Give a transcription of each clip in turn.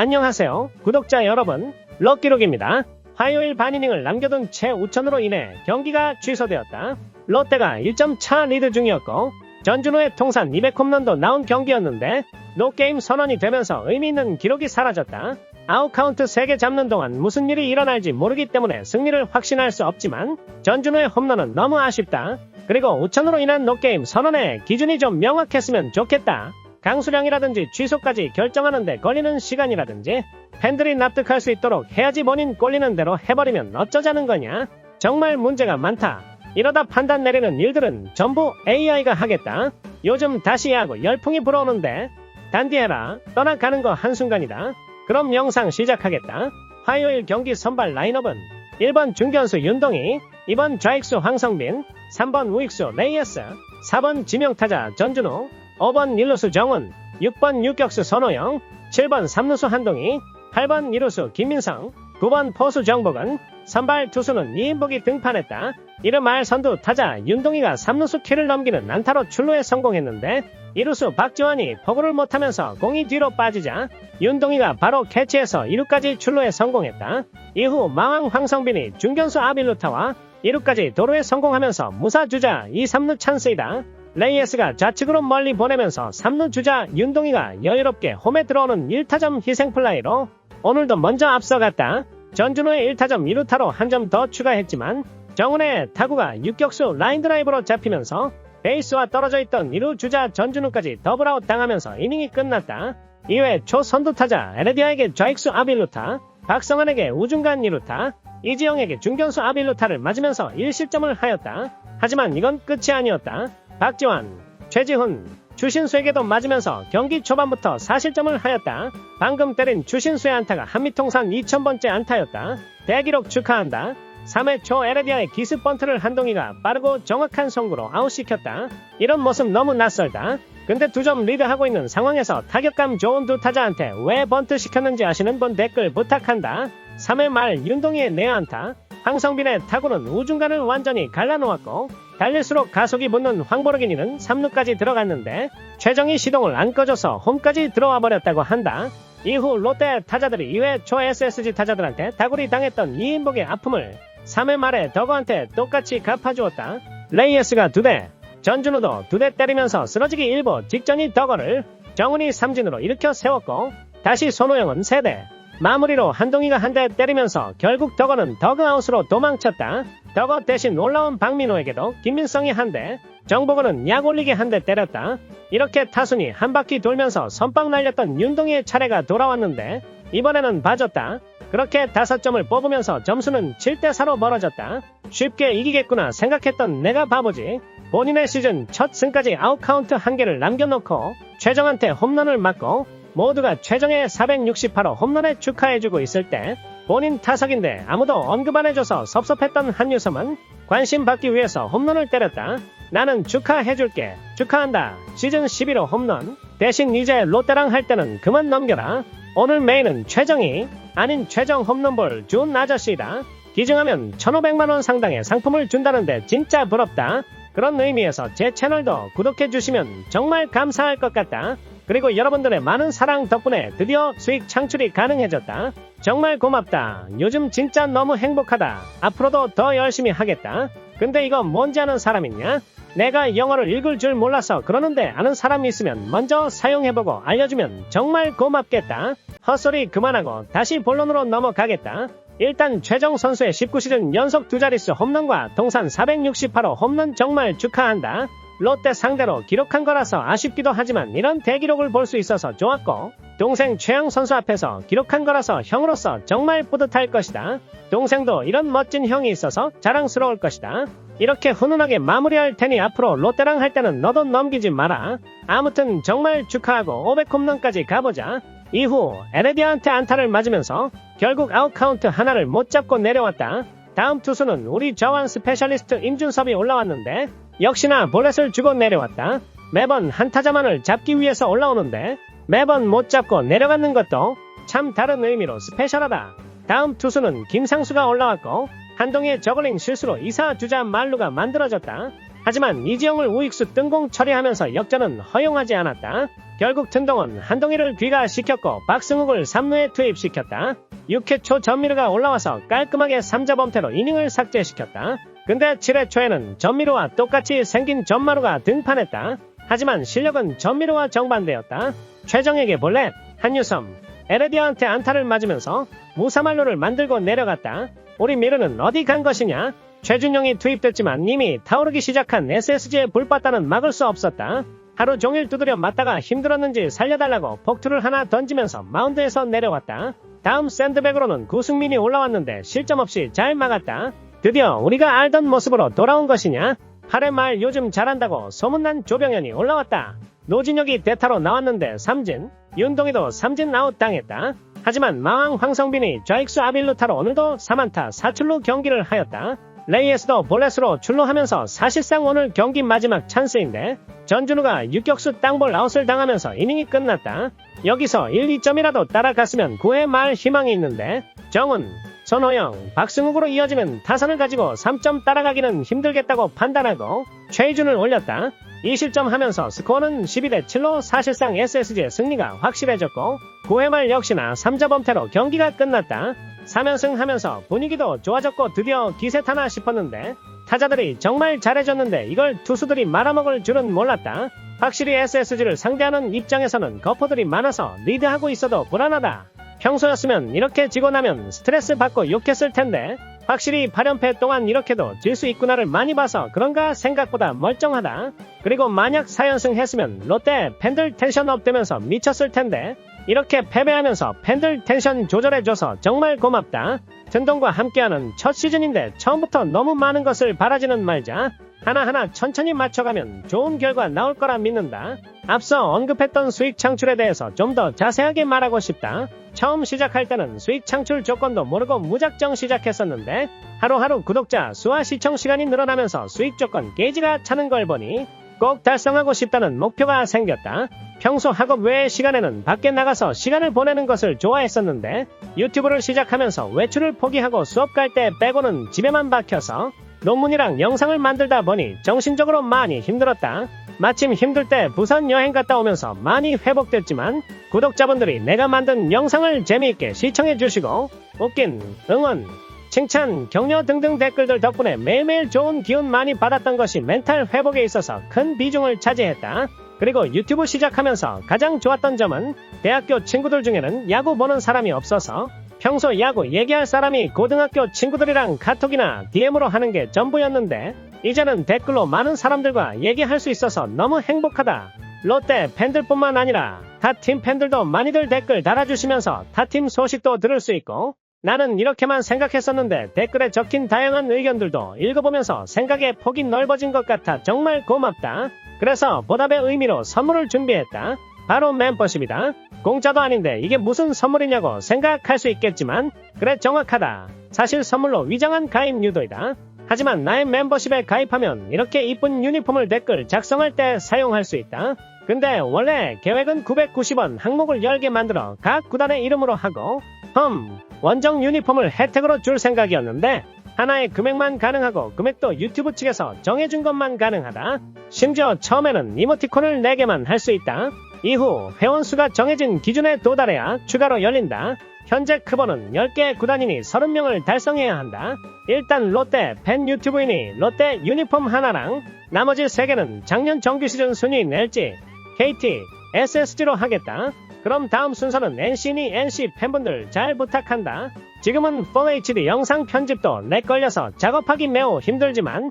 안녕하세요. 구독자 여러분. 럭키록입니다. 화요일 반이닝을 남겨둔 채 우천으로 인해 경기가 취소되었다. 롯데가 1점 차 리드 중이었고 전준호의 통산 200홈런도 나온 경기였는데 노게임 선언이 되면서 의미 있는 기록이 사라졌다. 아웃카운트 3개 잡는 동안 무슨 일이 일어날지 모르기 때문에 승리를 확신할 수 없지만 전준호의 홈런은 너무 아쉽다. 그리고 우천으로 인한 노게임 선언의 기준이 좀 명확했으면 좋겠다. 강수량이라든지 취소까지 결정하는데 걸리는 시간이라든지 팬들이 납득할 수 있도록 해야지 본인 꼴리는 대로 해버리면 어쩌자는 거냐? 정말 문제가 많다. 이러다 판단 내리는 일들은 전부 AI가 하겠다. 요즘 다시 야구 열풍이 불어오는데 단디해라 떠나가는 거 한순간이다. 그럼 영상 시작하겠다. 화요일 경기 선발 라인업은 1번 중견수 윤동희, 2번 좌익수 황성빈, 3번 우익수 레이에스, 4번 지명타자 전준호, 5번 1루수 정훈, 6번 유격수 선호영, 7번 3루수 한동희, 8번 2루수 김민성, 9번 포수 정복은, 선발 투수는 이인복이 등판했다. 이름말 선두 타자 윤동희가 3루수 키를 넘기는 안타로 출루에 성공했는데 2루수 박지원이 포구를 못하면서 공이 뒤로 빠지자 윤동희가 바로 캐치해서 2루까지 출루에 성공했다. 이후 마왕 황성빈이 중견수 아빌루타와 2루까지 도루에 성공하면서 무사주자 2, 3루 찬스이다. 레이에스가 좌측으로 멀리 보내면서 3루 주자 윤동희가 여유롭게 홈에 들어오는 1타점 희생플라이로 오늘도 먼저 앞서갔다. 전준호의 1타점 2루타로 한 점 더 추가했지만 정훈의 타구가 유격수 라인 드라이브로 잡히면서 베이스와 떨어져 있던 2루 주자 전준우까지 더블아웃 당하면서 이닝이 끝났다. 이외 초선두 타자 에레디아에게 좌익수 아빌루타, 박성환에게 우중간 2루타, 이지영에게 중견수 아빌루타를 맞으면서 1실점을 하였다. 하지만 이건 끝이 아니었다. 박지원, 최지훈, 주신수에게도 맞으면서 경기 초반부터 4실점을 하였다. 방금 때린 주신수의 안타가 한미통산 2000번째 안타였다. 대기록 축하한다. 3회 초 에레디아의 기습 번트를 한동희가 빠르고 정확한 송구로 아웃시켰다. 이런 모습 너무 낯설다. 근데 두 점 리드하고 있는 상황에서 타격감 좋은 두 타자한테 왜 번트 시켰는지 아시는 분 댓글 부탁한다. 3회 말 윤동희의 내안타, 황성빈의 타구는 우중간을 완전히 갈라놓았고 달릴수록 가속이 붙는 황보르기니는 3루까지 들어갔는데 최정이 시동을 안 꺼줘서 홈까지 들어와 버렸다고 한다. 이후 롯데 타자들이 2회 초 SSG 타자들한테 다구리 당했던 이인복의 아픔을 3회 말에 더거한테 똑같이 갚아주었다. 레이에스가 2대, 전준우도 2대 때리면서 쓰러지기 일보 직전이 더거를 정훈이 삼진으로 일으켜 세웠고 다시 손호영은 3대, 마무리로 한동희가 한 대 때리면서 결국 더거는 더그아웃으로 도망쳤다. 더거 대신 올라온 박민호에게도 김민성이 한 대, 정보근은 약 올리게 한 대 때렸다. 이렇게 타순이 한 바퀴 돌면서 선빵 날렸던 윤동희의 차례가 돌아왔는데 이번에는 봐줬다. 그렇게 다섯 점을 뽑으면서 점수는 7대4로 멀어졌다. 쉽게 이기겠구나 생각했던 내가 바보지. 본인의 시즌 첫 승까지 아웃카운트 한 개를 남겨놓고 최정한테 홈런을 맞고 모두가 최정의 468호 홈런에 축하해주고 있을 때 본인 타석인데 아무도 언급 안 해줘서 섭섭했던 한유섬은 관심 받기 위해서 홈런을 때렸다. 나는 축하해줄게. 축하한다. 시즌 11호 홈런. 대신 이제 롯데랑 할 때는 그만 넘겨라. 오늘 메인은 최정이 아닌 최정 홈런볼 준 아저씨다. 기증하면 1,500만원 상당의 상품을 준다는데 진짜 부럽다. 그런 의미에서 제 채널도 구독해주시면 정말 감사할 것 같다. 그리고 여러분들의 많은 사랑 덕분에 드디어 수익 창출이 가능해졌다. 정말 고맙다. 요즘 진짜 너무 행복하다. 앞으로도 더 열심히 하겠다. 근데 이거 뭔지 아는 사람 있냐? 내가 영어를 읽을 줄 몰라서 그러는데 아는 사람이 있으면 먼저 사용해보고 알려주면 정말 고맙겠다. 헛소리 그만하고 다시 본론으로 넘어가겠다. 일단 최정 선수의 19시즌 연속 두 자릿수 홈런과 동산 468호 홈런 정말 축하한다. 롯데 상대로 기록한 거라서 아쉽기도 하지만 이런 대기록을 볼 수 있어서 좋았고 동생 최영 선수 앞에서 기록한 거라서 형으로서 정말 뿌듯할 것이다. 동생도 이런 멋진 형이 있어서 자랑스러울 것이다. 이렇게 훈훈하게 마무리할 테니 앞으로 롯데랑 할 때는 너도 넘기지 마라. 아무튼 정말 축하하고 500홈런까지 가보자. 이후 에레디아한테 안타를 맞으면서 결국 아웃카운트 하나를 못 잡고 내려왔다. 다음 투수는 우리 저완 스페셜리스트 임준섭이 올라왔는데 역시나 볼넷을 주고 내려왔다. 매번 한 타자만을 잡기 위해서 올라오는데 매번 못 잡고 내려가는 것도 참 다른 의미로 스페셜하다. 다음 투수는 김상수가 올라왔고 한동의 저글링 실수로 이사 주자 말루가 만들어졌다. 하지만 이지영을 우익수 뜬공 처리하면서 역전은 허용하지 않았다. 결국 튼동은 한동희를 귀가시켰고 박승욱을 3루에 투입시켰다. 6회 초 전미르가 올라와서 깔끔하게 3자 범퇴로 이닝을 삭제시켰다. 근데 7회 초에는 전미르와 똑같이 생긴 전마루가 등판했다. 하지만 실력은 전미르와 정반대였다. 최정에게 볼넷, 한유섬, 에레디아한테 안타를 맞으면서 무사말로를 만들고 내려갔다. 우리 미르는 어디 간 것이냐? 최준용이 투입됐지만 이미 타오르기 시작한 SSG의 불바다는 막을 수 없었다. 하루 종일 두드려 맞다가 힘들었는지 살려달라고 폭투를 하나 던지면서 마운드에서 내려왔다. 다음 샌드백으로는 구승민이 올라왔는데 실점 없이 잘 막았다. 드디어 우리가 알던 모습으로 돌아온 것이냐? 8회 말 요즘 잘한다고 소문난 조병현이 올라왔다. 노진혁이 대타로 나왔는데 삼진, 윤동희도 삼진 아웃 당했다. 하지만 마왕 황성빈이 좌익수 아빌루타로 오늘도 3안타 4출루 경기를 하였다. 레이에스도 볼넷으로 출루하면서 사실상 오늘 경기 마지막 찬스인데 전준우가 유격수 땅볼 아웃을 당하면서 이닝이 끝났다. 여기서 1, 2점이라도 따라갔으면 9회 말 희망이 있는데 정은, 손호영, 박승욱으로 이어지는 타선을 가지고 3점 따라가기는 힘들겠다고 판단하고 최희준을 올렸다. 2실점 하면서 스코어는 12대 7로 사실상 SSG의 승리가 확실해졌고 9회 말 역시나 3자 범퇴로 경기가 끝났다. 3연승 하면서 분위기도 좋아졌고 드디어 기세 타나 싶었는데 타자들이 정말 잘해줬는데 이걸 투수들이 말아먹을 줄은 몰랐다. 확실히 SSG를 상대하는 입장에서는 거포들이 많아서 리드하고 있어도 불안하다. 평소였으면 이렇게 지고 나면 스트레스 받고 욕했을 텐데 확실히 8연패 동안 이렇게도 질 수 있구나를 많이 봐서 그런가 생각보다 멀쩡하다. 그리고 만약 4연승 했으면 롯데 팬들 텐션 업되면서 미쳤을 텐데 이렇게 패배하면서 팬들 텐션 조절해줘서 정말 고맙다. 든동과 함께하는 첫 시즌인데 처음부터 너무 많은 것을 바라지는 말자. 하나하나 천천히 맞춰가면 좋은 결과 나올 거라 믿는다. 앞서 언급했던 수익 창출에 대해서 좀 더 자세하게 말하고 싶다. 처음 시작할 때는 수익 창출 조건도 모르고 무작정 시작했었는데 하루하루 구독자 수와 시청 시간이 늘어나면서 수익 조건 게이지가 차는 걸 보니 꼭 달성하고 싶다는 목표가 생겼다. 평소 학업 외의 시간에는 밖에 나가서 시간을 보내는 것을 좋아했었는데 유튜브를 시작하면서 외출을 포기하고 수업 갈 때 빼고는 집에만 박혀서 논문이랑 영상을 만들다 보니 정신적으로 많이 힘들었다. 마침 힘들 때 부산 여행 갔다 오면서 많이 회복됐지만 구독자분들이 내가 만든 영상을 재미있게 시청해 주시고 웃긴 응원 칭찬, 격려 등등 댓글들 덕분에 매일매일 좋은 기운 많이 받았던 것이 멘탈 회복에 있어서 큰 비중을 차지했다. 그리고 유튜브 시작하면서 가장 좋았던 점은 대학교 친구들 중에는 야구 보는 사람이 없어서 평소 야구 얘기할 사람이 고등학교 친구들이랑 카톡이나 DM으로 하는 게 전부였는데 이제는 댓글로 많은 사람들과 얘기할 수 있어서 너무 행복하다. 롯데 팬들뿐만 아니라 타 팀 팬들도 많이들 댓글 달아주시면서 타 팀 소식도 들을 수 있고 나는 이렇게만 생각했었는데 댓글에 적힌 다양한 의견들도 읽어보면서 생각의 폭이 넓어진 것 같아 정말 고맙다. 그래서 보답의 의미로 선물을 준비했다. 바로 멤버십이다. 공짜도 아닌데 이게 무슨 선물이냐고 생각할 수 있겠지만 그래 정확하다. 사실 선물로 위장한 가입 유도이다. 하지만 나의 멤버십에 가입하면 이렇게 이쁜 유니폼을 댓글 작성할 때 사용할 수 있다. 근데 원래 계획은 990원 항목을 10개 만들어 각 구단의 이름으로 하고 흠 원정 유니폼을 혜택으로 줄 생각이었는데 하나의 금액만 가능하고 금액도 유튜브 측에서 정해준 것만 가능하다. 심지어 처음에는 이모티콘을 4개만 할 수 있다. 이후 회원수가 정해진 기준에 도달해야 추가로 열린다. 현재 크보는 10개 구단이니 30명을 달성해야 한다. 일단 롯데 팬 유튜브이니 롯데 유니폼 하나랑 나머지 3개는 작년 정규 시즌 순위 낼지 KT, SSG로 하겠다. 그럼 다음 순서는 NC니 NC 팬분들 잘 부탁한다. 지금은 Full HD 영상 편집도 렉 걸려서 작업하기 매우 힘들지만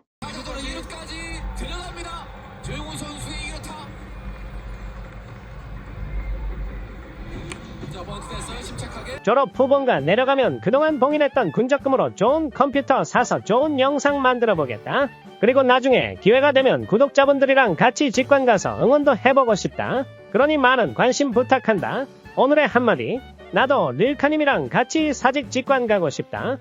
졸업 후본가 내려가면 그동안 봉인했던 군적금으로 좋은 컴퓨터 사서 좋은 영상 만들어 보겠다. 그리고 나중에 기회가 되면 구독자분들이랑 같이 직관 가서 응원도 해보고 싶다. 그러니 많은 관심 부탁한다. 오늘의 한마디. 나도 릴카님이랑 같이 사직 직관 가고 싶다.